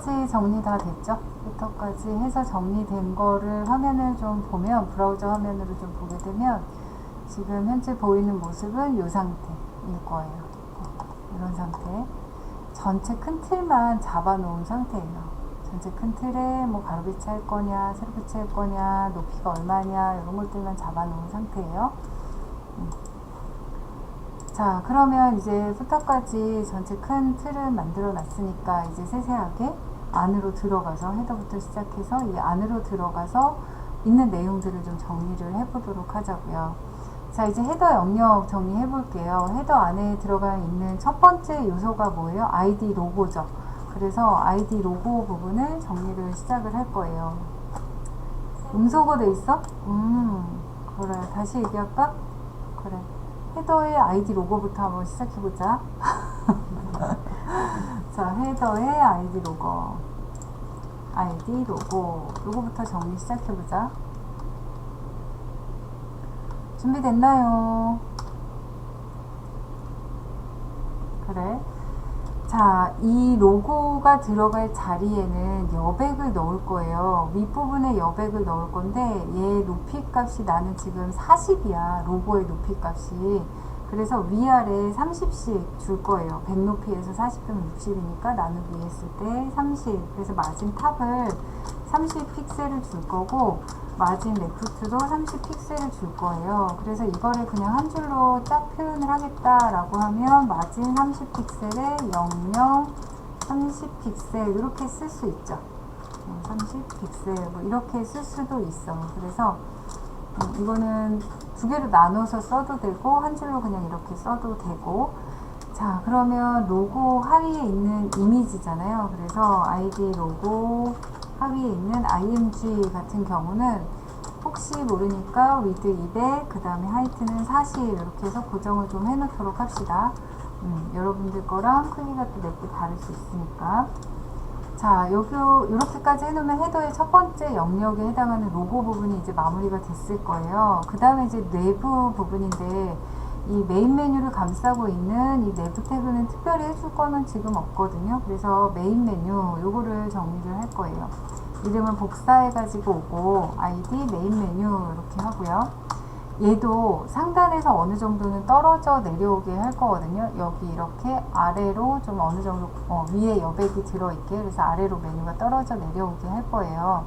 해터까지 정리 다 됐죠? 해터까지 해서 정리된 거를 화면을 좀 보면 브라우저 화면으로 좀 보게 되면 지금 현재 보이는 모습은 이 상태일 거예요. 어, 이런 상태. 전체 큰 틀만 잡아놓은 상태예요. 전체 큰 틀에 뭐 가로 배치할 거냐, 세로 배치할 거냐, 높이가 얼마냐 이런 것들만 잡아놓은 상태예요. 음. 자, 그러면 이제 부터까지 전체 큰 틀을 만들어 놨으니까 이제 세세하게 안으로 들어가서 헤더부터 시작해서 이 안으로 들어가서 있는 내용들을 좀 정리를 해보도록 하자고요. 자, 이제 헤더 영역 정리해 볼게요. 헤더 안에 들어가 있는 첫 번째 요소가 뭐예요? 아이디 로고죠. 그래서 아이디 로고 부분을 정리를 시작을 할 거예요. 음소거 돼 있어? 음, 그래. 다시 얘기할까? 그래. 헤더의 아이디 로고부터 한번 시작해 보자. 자, 헤더의 아이디 로고. 아이디 로고. 로고부터 정리 시작해보자. 준비됐나요? 그래. 자, 이 로고가 들어갈 자리에는 여백을 넣을 거예요. 윗부분에 여백을 넣을 건데 얘 높이 값이 나는 지금 40이야. 로고의 높이 값이. 그래서 위아래 30씩 줄 거예요. 100 높이에서 40이면 60이니까 나누기 했을 때 30. 그래서 마진 탑을 30 픽셀을 줄 거고 마진 레프트도 30 픽셀을 줄 거예요. 그래서 이거를 그냥 한 줄로 딱 표현을 하겠다라고 하면 마진 30 픽셀에 00, 30 픽셀 이렇게 쓸 수 있죠. 30 픽셀 뭐 이렇게 쓸 수도 있어. 그래서 음, 이거는 두 개로 나눠서 써도 되고 한 줄로 그냥 이렇게 써도 되고 자 그러면 로고 하위에 있는 이미지잖아요. 그래서 아이디 로고 하위에 있는 img 같은 경우는 혹시 모르니까 위드 200, 그 다음에 하이트는 40 이렇게 해서 고정을 좀 해놓도록 합시다. 음, 여러분들 거랑 크기가 또 몇 개 다를 수 있으니까. 자, 여기 이렇게까지 해놓으면 헤더의 첫 번째 영역에 해당하는 로고 부분이 이제 마무리가 됐을 거예요. 그 다음에 이제 내부 부분인데 이 메인 메뉴를 감싸고 있는 이 내부 태그는 특별히 해줄 거는 지금 없거든요. 그래서 메인 메뉴 요거를 정리를 할 거예요. 이름은 복사해 가지고 오고 아이디 메인 메뉴 이렇게 하고요. 얘도 상단에서 어느 정도는 떨어져 내려오게 할 거거든요. 여기 이렇게 아래로 좀 어느 정도 어, 위에 여백이 들어있게 그래서 아래로 메뉴가 떨어져 내려오게 할 거예요.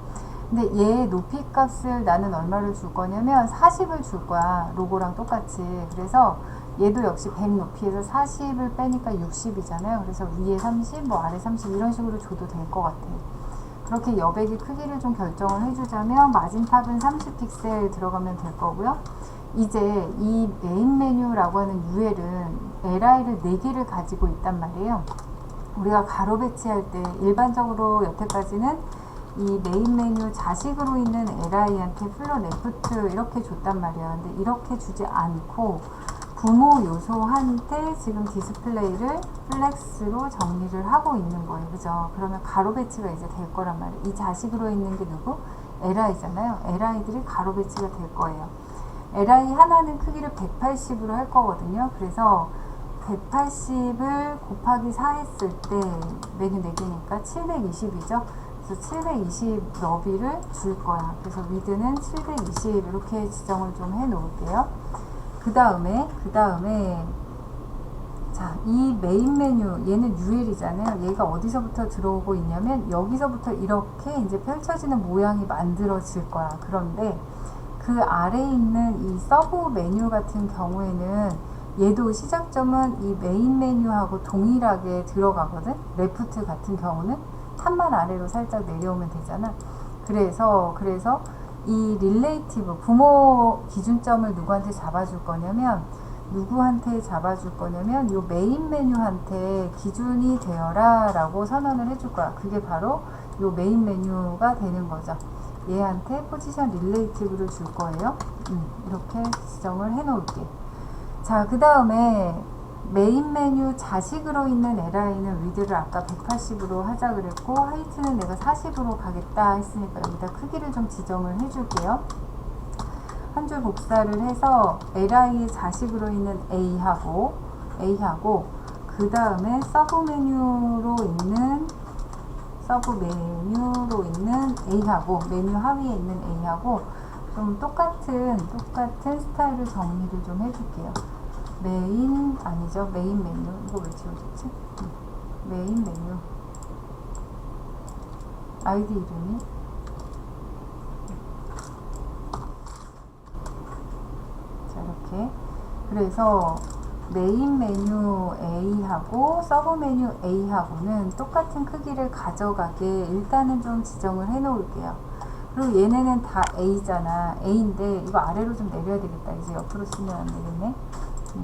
근데 얘 높이 값을 나는 얼마를 줄 거냐면 40을 줄 거야. 로고랑 똑같이. 그래서 얘도 역시 100 높이에서 40을 빼니까 60이잖아요. 그래서 위에 30, 뭐 아래 30 이런 식으로 줘도 될 것 같아. 그렇게 여백의 크기를 좀 결정을 해주자면 마진탑은 30픽셀 들어가면 될 거고요. 이제 이 메인 메뉴라고 하는 UL은 LI를 4개를 가지고 있단 말이에요. 우리가 가로 배치할 때 일반적으로 여태까지는 이 메인 메뉴 자식으로 있는 LI한테 플로 레프트 이렇게 줬단 말이야. 근데 이렇게 주지 않고 부모 요소한테 지금 디스플레이를 플렉스로 정리를 하고 있는 거예요. 그죠? 그러면 가로 배치가 이제 될 거란 말이에요. 이 자식으로 있는 게 누구? LI잖아요. LI들이 가로 배치가 될 거예요. LI 하나는 크기를 180으로 할 거거든요. 그래서 180을 곱하기 4 했을 때 메뉴 4개니까 720이죠. 그래서 720 너비를 줄 거야. 그래서 위드는 720 이렇게 지정을 좀 해 놓을게요. 그 다음에 그 다음에 자, 이 메인 메뉴 얘는 UL이잖아요. 얘가 어디서부터 들어오고 있냐면 여기서부터 이렇게 이제 펼쳐지는 모양이 만들어질 거야. 그런데 그 아래에 있는 이 서브 메뉴 같은 경우에는 얘도 시작점은 이 메인 메뉴하고 동일하게 들어가거든. 레프트 같은 경우는 탑만 아래로 살짝 내려오면 되잖아. 그래서 그래서 이 릴레이티브 부모 기준점을 누구한테 잡아줄 거냐면 누구한테 잡아줄 거냐면 요 메인 메뉴한테 기준이 되어라 라고 선언을 해줄 거야. 그게 바로 요 메인 메뉴가 되는 거죠. 얘한테 포지션 릴레이티브를 줄 거예요. 음, 이렇게 지정을 해 놓을게. 자, 그 다음에 메인 메뉴 자식으로 있는 LI는 위드를 아까 180으로 하자 그랬고 하이트는 내가 40으로 가겠다 했으니까 여기다 크기를 좀 지정을 해줄게요. 한 줄 복사를 해서 LI의 자식으로 있는 A하고 A하고 그 다음에 서브 메뉴로 있는 서브 메뉴로 있는 A하고 메뉴 하위에 있는 A하고 좀 똑같은 똑같은 스타일을 정리를 좀 해줄게요. 메인 아니죠? 메인 메뉴 이거 왜 지워졌지? 음, 메인 메뉴 아이디 이름이 자 이렇게 그래서 메인 메뉴 A하고 서브 메뉴 A하고는 똑같은 크기를 가져가게 일단은 좀 지정을 해 놓을게요. 그리고 얘네는 다 A잖아. A인데 이거 아래로 좀 내려야 되겠다. 이제 옆으로 쓰면 안 되겠네. 음.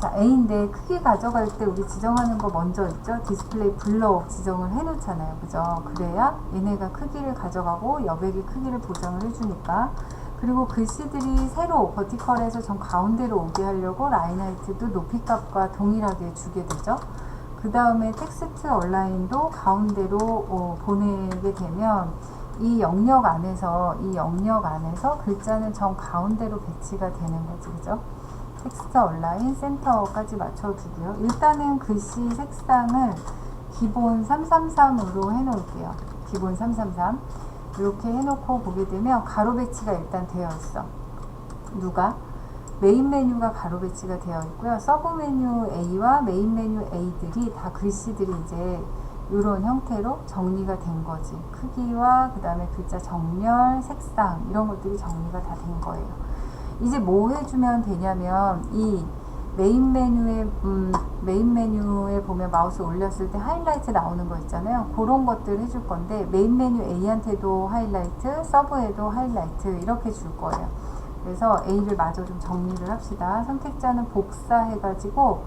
자, A인데 크기 가져갈 때 우리 지정하는 거 먼저 있죠? 디스플레이 블럭 지정을 해 놓잖아요. 그죠? 그래야 얘네가 크기를 가져가고 여백의 크기를 보정을 해주니까 그리고 글씨들이 세로 버티컬에서 전 가운데로 오게 하려고 라인 하이트도 높이 값과 동일하게 주게 되죠. 그 다음에 텍스트 얼라인도 가운데로 어, 보내게 되면 이 영역 안에서 이 영역 안에서 글자는 정 가운데로 배치가 되는 거지 그죠? 텍스트 얼라인 센터까지 맞춰두고요. 일단은 글씨 색상을 기본 333으로 해놓을게요. 기본 333 이렇게 해놓고 보게 되면 가로 배치가 일단 되어 있어. 누가? 메인 메뉴가 가로 배치가 되어 있고요. 서브 메뉴 A와 메인 메뉴 A들이 다 글씨들이 이제 이런 형태로 정리가 된 거지. 크기와 그 다음에 글자 정렬, 색상 이런 것들이 정리가 다 된 거예요. 이제 뭐 해주면 되냐면 이 메인 메뉴에 음, 메인 메뉴에 보면 마우스 올렸을 때 하이라이트 나오는 거 있잖아요. 그런 것들 해줄 건데 메인 메뉴 A한테도 하이라이트, 서브에도 하이라이트 이렇게 줄 거예요. 그래서 A를 마저 좀 정리를 합시다. 선택자는 복사해가지고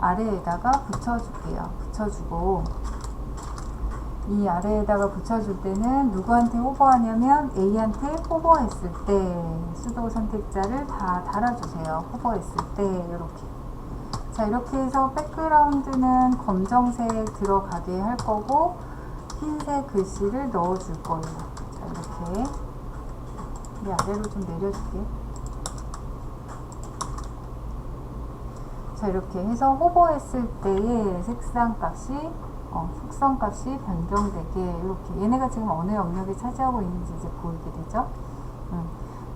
아래에다가 붙여줄게요. 붙여주고 이 아래에다가 붙여줄 때는 누구한테 호버하냐면 A한테 호버했을 때 수도 선택자를 다 달아주세요. 호버했을 때 이렇게 자 이렇게 해서 백그라운드는 검정색 들어가게 할 거고 흰색 글씨를 넣어줄 거예요. 자 이렇게 이 아래로 좀 내려줄게. 자 이렇게 해서 호버했을 때의 색상 값이 어, 속성 값이 변경되게 이렇게 얘네가 지금 어느 영역에 차지하고 있는지 이제 보이게 되죠. 음.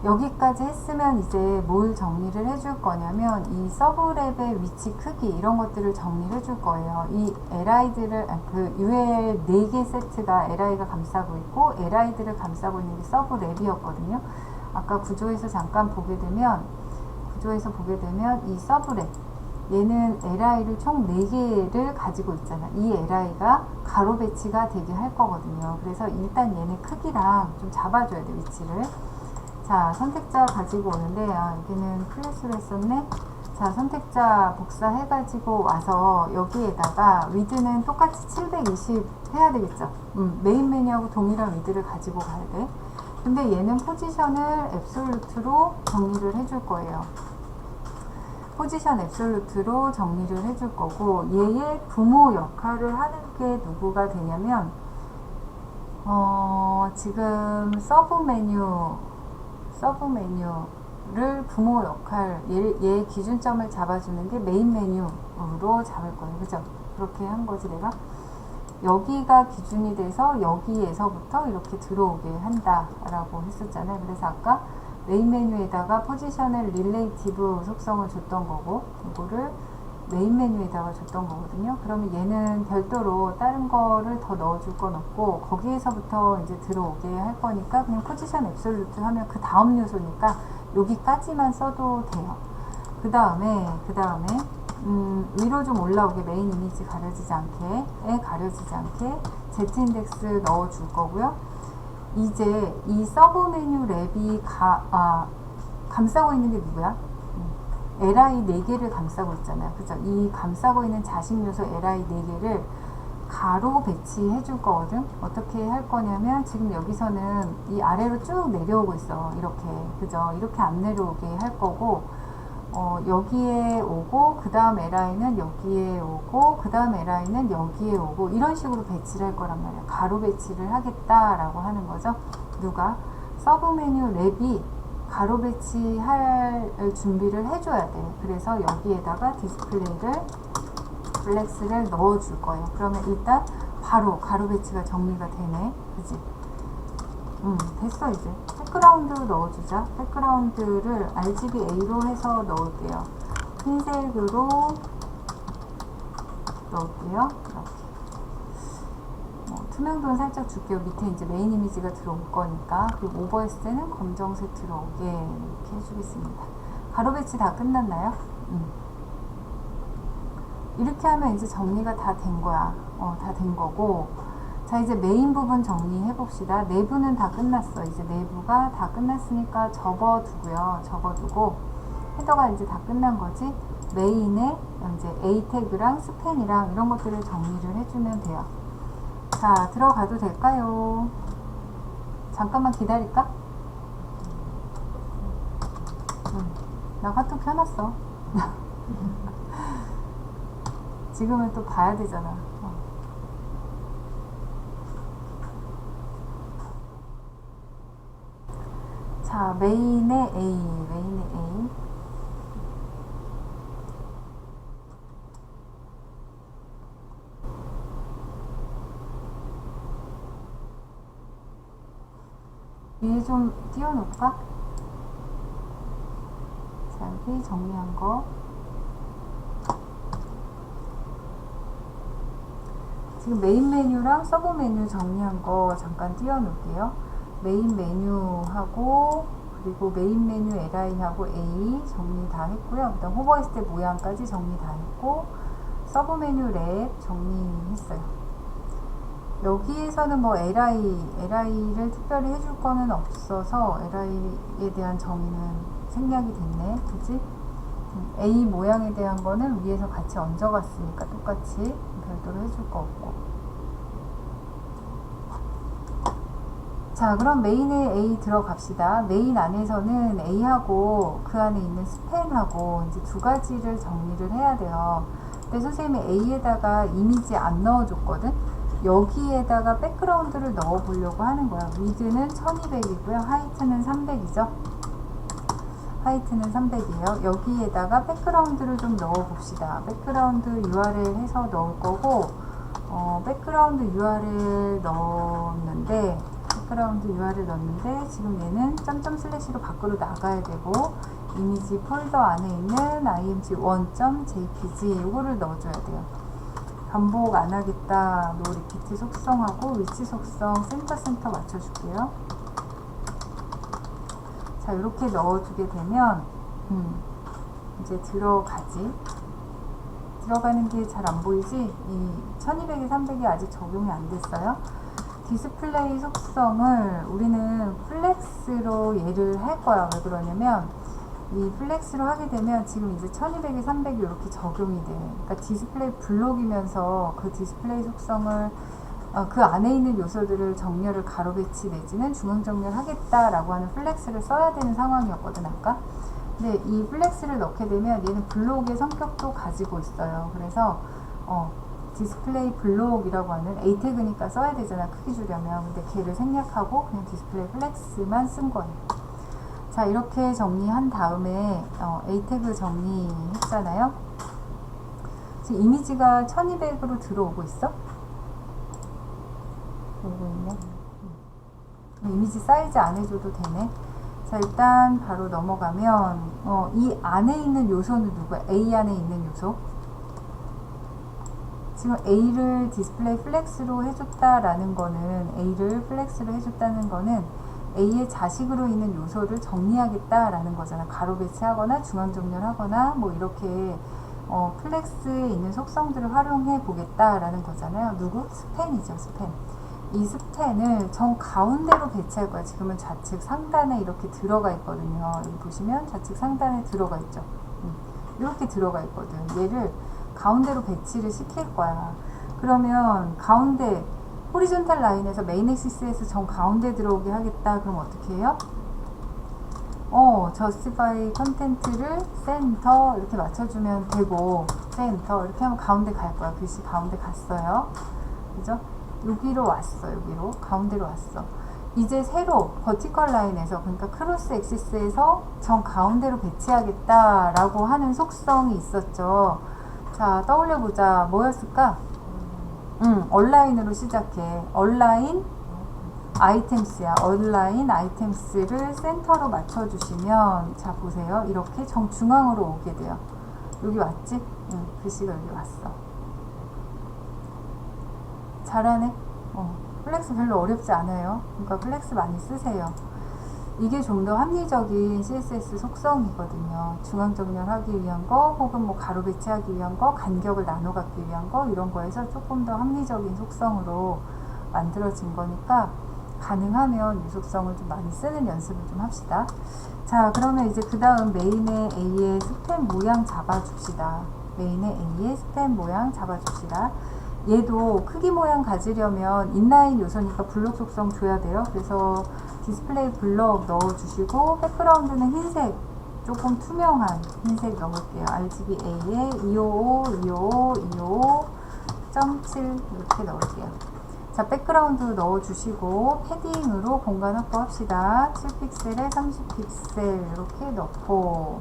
여기까지 했으면 이제 뭘 정리를 해줄 거냐면 이 서브랩의 위치 크기 이런 것들을 정리를 해줄 거예요. 이 li들을 아, 그 UL 4개 세트가 li가 감싸고 있고 li들을 감싸고 있는 게 서브랩이었거든요. 아까 구조에서 잠깐 보게 되면 구조에서 보게 되면 이 서브랩 얘는 li를 총 4개를 가지고 있잖아. 이 li가 가로 배치가 되게 할 거거든요. 그래서 일단 얘네 크기랑 좀 잡아줘야 돼, 위치를. 자, 선택자 가지고 오는데, 아, 여기는 클래스로 했었네. 자, 선택자 복사해가지고 와서 여기에다가 위드는 똑같이 720 해야 되겠죠. 음, 메인 메뉴하고 동일한 위드를 가지고 가야 돼. 근데 얘는 포지션을 앱솔루트로 정리를 해줄 거예요. 포지션 앱솔루트로 정리를 해줄 거고 얘의 부모 역할을 하는 게 누구가 되냐면 어, 지금 서브 메뉴 서브 메뉴를 부모 역할 얘, 얘의 기준점을 잡아주는 게 메인 메뉴로 잡을 거예요. 그죠? 그렇게 한 거지 내가. 여기가 기준이 돼서 여기에서부터 이렇게 들어오게 한다 라고 했었잖아요. 그래서 아까 메인 메뉴에다가 포지션을 릴레이티브 속성을 줬던 거고 이거를 메인 메뉴에다가 줬던 거거든요. 그러면 얘는 별도로 다른 거를 더 넣어줄 건 없고 거기에서부터 이제 들어오게 할 거니까 그냥 포지션 앱솔루트 하면 그 다음 요소니까 여기까지만 써도 돼요. 그 다음에 그 다음에 음, 위로 좀 올라오게 메인 이미지 가려지지 않게 에 가려지지 않게 Z 인덱스 넣어줄 거고요. 이제 이 서브 메뉴 랩이 가, 아, 감싸고 있는 게 누구야? 음, li 4개를 감싸고 있잖아요. 그죠? 이 감싸고 있는 자식 요소 li 4개를 가로 배치해 줄 거거든. 어떻게 할 거냐면 지금 여기서는 이 아래로 쭉 내려오고 있어. 이렇게. 그죠? 이렇게 안 내려오게 할 거고 어, 여기에 오고 그 다음 li는 여기에 오고 그 다음 li는 여기에 오고 이런 식으로 배치를 할 거란 말이야 가로 배치를 하겠다라고 하는 거죠. 누가? 서브 메뉴 랩이 가로 배치할 준비를 해줘야 돼. 그래서 여기에다가 디스플레이를 플렉스를 넣어 줄 거예요. 그러면 일단 바로 가로 배치가 정리가 되네. 그지? 음, 됐어, 이제. 백그라운드 넣어주자. 백그라운드를 RGBA로 해서 넣을게요. 흰색으로 넣을게요. 이렇게. 뭐, 투명도는 살짝 줄게요. 밑에 이제 메인 이미지가 들어올 거니까. 그리고 오버했을 때는 검정색 들어오게 이렇게 해주겠습니다. 가로 배치 다 끝났나요? 음. 이렇게 하면 이제 정리가 다 된 거야. 어, 다 된 거고. 자, 이제 메인 부분 정리해 봅시다. 내부는 다 끝났어. 이제 내부가 다 끝났으니까 접어두고요. 접어두고. 헤더가 이제 다 끝난 거지. 메인에 이제 A 태그랑 스팬이랑 이런 것들을 정리를 해주면 돼요. 자, 들어가도 될까요? 잠깐만 기다릴까? 응. 나 카톡 켜놨어. 지금은 또 봐야 되잖아. 어. 자, 메인의 A, 메인의 A. 위에 좀 띄워놓을까? 자, 여기 정리한 거. 지금 메인 메뉴랑 서브 메뉴 정리한 거 잠깐 띄워놓을게요. 메인 메뉴하고 그리고 메인 메뉴 LI하고 A 정리 다 했고요. 그다음 호버했을 때 모양까지 정리 다 했고 서브 메뉴 랩 정리했어요. 여기에서는 뭐 LI, LI를 특별히 해줄 거는 없어서 LI에 대한 정의는 생략이 됐네. 그지? 음, A 모양에 대한 거는 위에서 같이 얹어갔으니까 똑같이 별도로 해줄 거 없고. 자, 그럼 메인에 A 들어갑시다. 메인 안에서는 A하고 그 안에 있는 스팬하고 이제 두 가지를 정리를 해야 돼요. 근데 선생님이 A에다가 이미지 안 넣어줬거든? 여기에다가 백그라운드를 넣어 보려고 하는 거야. 위드는 1200이고요. 하이트는 300이죠. 하이트는 300이에요. 여기에다가 백그라운드를 좀 넣어 봅시다. 백그라운드 URL 해서 넣을 거고, 어, 백그라운드 URL 넣었는데, 백그라운드 URL 넣었는데, 지금 얘는 점점 슬래시로 밖으로 나가야 되고, 이미지 폴더 안에 있는 img1.jpg 이거를 넣어줘야 돼요. 반복 안 하겠다. 노 리피트 속성하고 위치 속성 센터 센터 맞춰줄게요. 자, 이렇게 넣어주게 되면, 음, 이제 들어가지. 들어가는 게 잘 안 보이지? 이 1200에 300이 아직 적용이 안 됐어요. 디스플레이 속성을 우리는 플렉스로 얘를 할 거야. 왜 그러냐면, 이 플렉스로 하게 되면 지금 이제 1200에 300이 이렇게 적용이 돼. 그러니까 디스플레이 블록이면서 그 디스플레이 속성을 어, 그 안에 있는 요소들을 정렬을 가로 배치 내지는 중앙 정렬하겠다라고 하는 플렉스를 써야 되는 상황이었거든 아까. 근데 이 플렉스를 넣게 되면 얘는 블록의 성격도 가지고 있어요. 그래서 어, 디스플레이 블록이라고 하는 A 태그니까 써야 되잖아 크기 주려면. 근데 걔를 생략하고 그냥 디스플레이 플렉스만 쓴 거예요. 자 이렇게 정리한 다음에 어, A 태그 정리했잖아요. 지금 이미지가 1200으로 들어오고 있어? 오고 있네. 음. 이미지 사이즈 안 해줘도 되네. 자 일단 바로 넘어가면 어, 이 안에 있는 요소는 누구야? A 안에 있는 요소. 지금 A를 디스플레이 플렉스로 해줬다라는 거는 A를 플렉스로 해줬다는 거는 A의 자식으로 있는 요소를 정리하겠다라는 거잖아. 가로 배치하거나 중앙 정렬하거나 뭐 이렇게 어, 플렉스에 있는 속성들을 활용해 보겠다라는 거잖아요. 누구? 스팬이죠, 스팬. 이 스텐을 정 가운데로 배치할 거야. 지금은 좌측 상단에 이렇게 들어가 있거든요. 여기 보시면 좌측 상단에 들어가 있죠. 음, 이렇게 들어가 있거든. 얘를 가운데로 배치를 시킬 거야. 그러면 가운데 호리존탈 라인에서 메인 엑시스에서 정 가운데 들어오게 하겠다. 그럼 어떻게 해요? 어, justify 컨텐츠를 센터 이렇게 맞춰주면 되고 센터 이렇게 하면 가운데 갈 거야. 글씨 가운데 갔어요. 그죠? 여기로 왔어. 여기로 가운데로 왔어. 이제 새로 버티컬 라인에서 그러니까 크로스 엑시스에서 정 가운데로 배치하겠다라고 하는 속성이 있었죠. 자, 떠올려 보자. 뭐였을까? 음, 온라인으로 시작해. 온라인 아이템스야. 온라인 아이템스를 센터로 맞춰주시면, 자, 보세요. 이렇게 정중앙으로 오게 돼요. 여기 왔지? 응, 글씨가 여기 왔어. 잘하네. 어, 플렉스 별로 어렵지 않아요. 그러니까 플렉스 많이 쓰세요. 이게 좀 더 합리적인 CSS 속성이거든요. 중앙 정렬하기 위한 거, 혹은 뭐 가로 배치하기 위한 거, 간격을 나눠 갖기 위한 거, 이런 거에서 조금 더 합리적인 속성으로 만들어진 거니까 가능하면 이 속성을 좀 많이 쓰는 연습을 좀 합시다. 자, 그러면 이제 그 다음 메인의 A의 스팸 모양 잡아줍시다. 메인의 A의 스팸 모양 잡아줍시다. 얘도 크기 모양 가지려면 인라인 요소니까 블록 속성 줘야 돼요. 그래서 디스플레이 블록 넣어주시고 백그라운드는 흰색 조금 투명한 흰색 넣을게요. RGB A에 255, 255, 255.7 이렇게 넣을게요. 자, 백그라운드 넣어주시고 패딩으로 공간 확보합시다. 7픽셀에 30픽셀 이렇게 넣고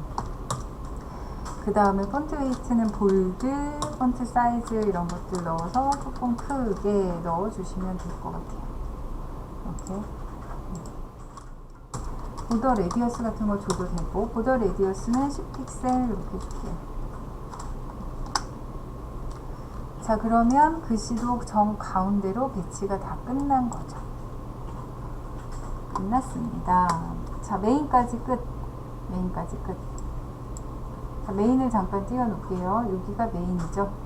그 다음에 폰트 웨이트는 볼드, 폰트 사이즈 이런 것들 넣어서 조금 크게 넣어주시면 될 것 같아요. 이렇게 보더 레디어스 같은 거 줘도 되고 보더 레디어스는 10픽셀 이렇게 줄게요. 자 그러면 글씨도 정 가운데로 배치가 다 끝난 거죠. 끝났습니다. 자 메인까지 끝. 메인까지 끝. 자, 메인을 잠깐 띄워 놓을게요. 여기가 메인이죠.